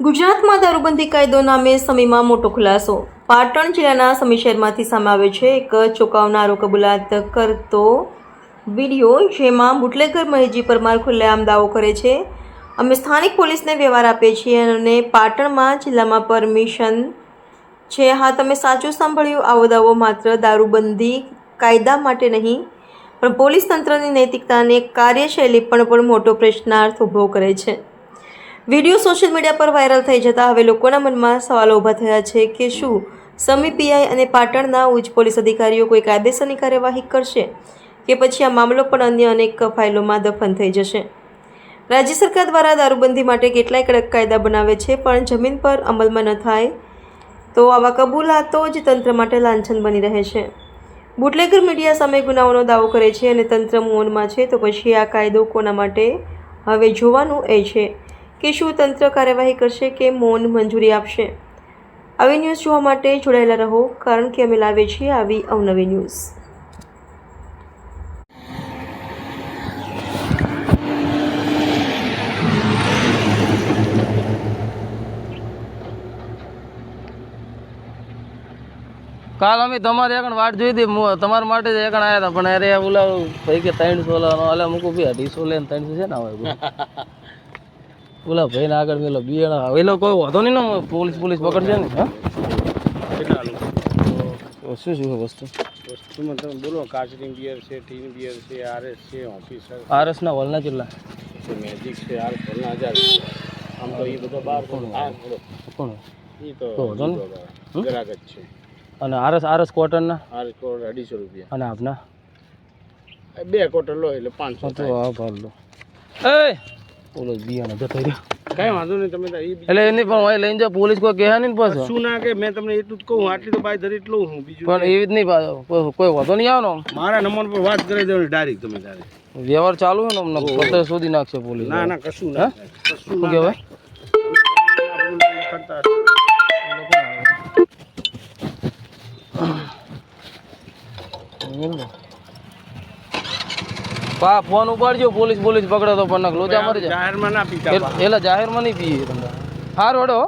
ગુજરાતમાં દારૂબંધી કાયદો નામે સમીમાં મોટો ખુલાસો. પાટણ જિલ્લાના સમી શહેરમાંથી સામે આવ્યો છે એક ચોંકાવનારો કબૂલાત કરતો વીડિયો, જેમાં બુટલેગર મહેજી પરમાર ખુલ્લેઆમ દાવો કરે છે. અમે સ્થાનિક પોલીસને વ્યવહાર આપીએ છીએ અને પાટણમાં જિલ્લામાં પરમિશન છે. હા, તમે સાચું સાંભળ્યું. આવો દાવો માત્ર દારૂબંધી કાયદા માટે નહીં, પણ પોલીસ તંત્રની નૈતિકતાને કાર્યશૈલી પણ પણ મોટો પ્રશ્નાર્થ ઊભો કરે છે. વીડિયો સોશિયલ મીડિયા પર વાયરલ થઈ જતાં હવે લોકોના મનમાં સવાલો ઊભા થયા છે કે શું સમી પીઆઈ અને પાટણના ઉચ્ચ પોલીસ અધિકારીઓ કોઈ કાયદેસરની કાર્યવાહી કરશે કે પછી આ મામલો પણ અન્ય અનેક ફાઇલોમાં દફન થઈ જશે? રાજ્ય સરકાર દ્વારા દારૂબંધી માટે કેટલાય કડક કાયદા બનાવે છે, પણ જમીન પર અમલમાં ન થાય તો આવા કબૂલાતો જ તંત્ર માટે લાંછન બની રહે છે. બુટલેગર મીડિયા સામે ગુનાઓનો દાવો કરે છે અને તંત્ર મૌનમાં છે તો પછી આ કાયદો કોના માટે? હવે જોવાનું એ છે કે શું તંત્ર કાર્યવાહી કરશે કે મૌન મંજૂરી આપશે? આવી ન્યૂઝ જોવા માટે જોડાયેલા રહો, કારણ કે અમે લાવીએ છીએ આવી અવનવી ન્યૂઝ. કાલ અમે તમારે આગળ વાટ જોઈ હતી તમારા માટે જ એકણ આવ્યા હતા, પણ અરે ઓલા ભાઈ કે ત્રણસો લાનો અલે મૂકું બી અઢીસો લે ત્રણસો છે ને હવે ઓલા ભાઈ ને આગળ પેલો બિયાણા એ લોકો કોઈ વાંધો નહીં ને પોલીસ પોલીસ પકડશે ને? હા? શું શું વસ્તુ? વસ્તુમાં તમે બોલો કાચરી બિયર છે ટીન બિયર છે આરએસ છે ઓફિસર આરસ ના વલના કેટલા? મેજિક છે આર વલના હજાર આમ તો એ બધા બાર કોણ? કોણ? એ તો. ગ્રાહક જ છે. અને આરસ આરસ કોટન ના આર કોડ અઢીસો રૂપિયા. અને આપના? બે કોટર લો એટલે પાંચસો તો આ ભાવ લો. એ! ઓલો બિયાણા જતો રહ્યો. કઈ વાંધો નહીં તમે એટલે એની પણ હોય લઈને જાઓ પોલીસ કોઈ કહે નહીં ને પાછો. શું ના કે મેં તમને એટલું જ કહું આટલી તો બાય ધરી એટલું હું બીજું પણ એવી જ નહીં પાછો. કોઈ- વાંધો નહીં આવવાનો. મારા નંબર પર વાત કરી દેવાની ડાયરેક્ટ તમે તારે. વ્યવહાર ચાલુ હોય ને અમને પત્ર શોધી નાખશે પોલીસ. ના ના કશું ના કશું શું કહેવાય? કરતા. પા ફોન ઉપાડજો પોલીસ પોલીસ પકડે તો પણ લોચા મરી જાય જાહેરમાં ના પીતા એટલે જાહેરમાં નહીં પીએ તમને હાર વડો